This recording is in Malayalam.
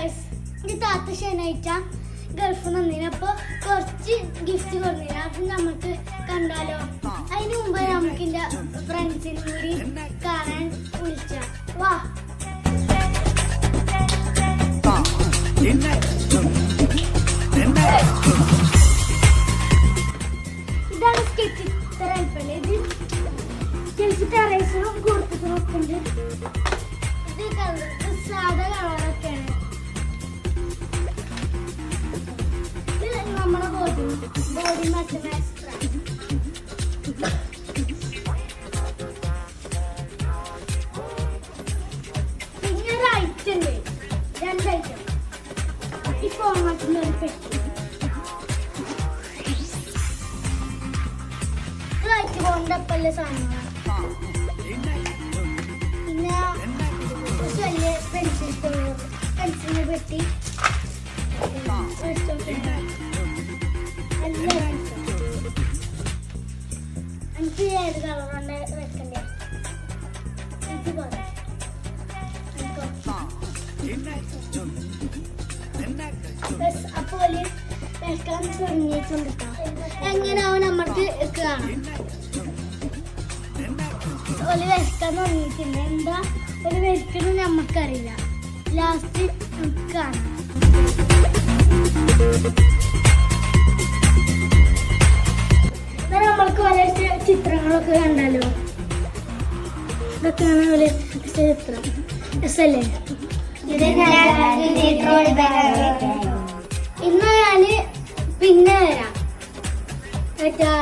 ഗൈസ് എന്റെ താത്ത ശനിയാഴ്ച ഗൾഫ് നന്ദിന് അപ്പോൾ കുറച്ച് ഗിഫ്റ്റ് കൊണ്ടില്ല അപ്പം നമുക്ക് കണ്ടാലോ? അതിന് മുമ്പ് നമുക്ക് എന്റെ ഫ്രണ്ട്സിനും കൂടി കാണാൻ വിളിച്ച. വാ. ഇതാണ് സ്കെച്ച് ഇത്ര അല്പല്ലേ ഇത് സ്കെച്ച് ടെറേസിനും കൊടുത്തിട്ടും നമ്മുടെ ബോഡി ബോഡി മറ്റേ പിന്നെ ഒരു ഐറ്റം ഉണ്ട് രണ്ട് ഐറ്റം ഈ ഫോർമാറ്റിൽ ഒരു പെട്ടി ഇത് ഐറ്റ് കൊണ്ടപ്പല്ല സാധനങ്ങളാണ് പിന്നെ വലിയ പെൻസിൽ പെൻസിലിനെ പെട്ടി എനിക്ക് ഏത് കളറുണ്ട് വെക്കണ്ടേ? എനിക്ക് പോലെ. അപ്പോൾ വെക്കാൻ തുടങ്ങിയിട്ടുണ്ട് എങ്ങനെയാവും നമ്മൾക്ക് കാണാം. ഒരു വെക്കാൻ തുടങ്ങിയിട്ടില്ല എന്താ? ഒരു വെക്കണം നമുക്കറിയില്ല ലാസ്റ്റ് നമുക്ക് കാണാം. നമ്മൾക്ക് വളരെ ചിത്രങ്ങളൊക്കെ കണ്ടാലോ? ഇതൊക്കെയാണ് അവർ ചിത്രം. രസല്ലേ? ഇന്ന് ഞാൻ പിന്നെ വരാം. കേട്ടാ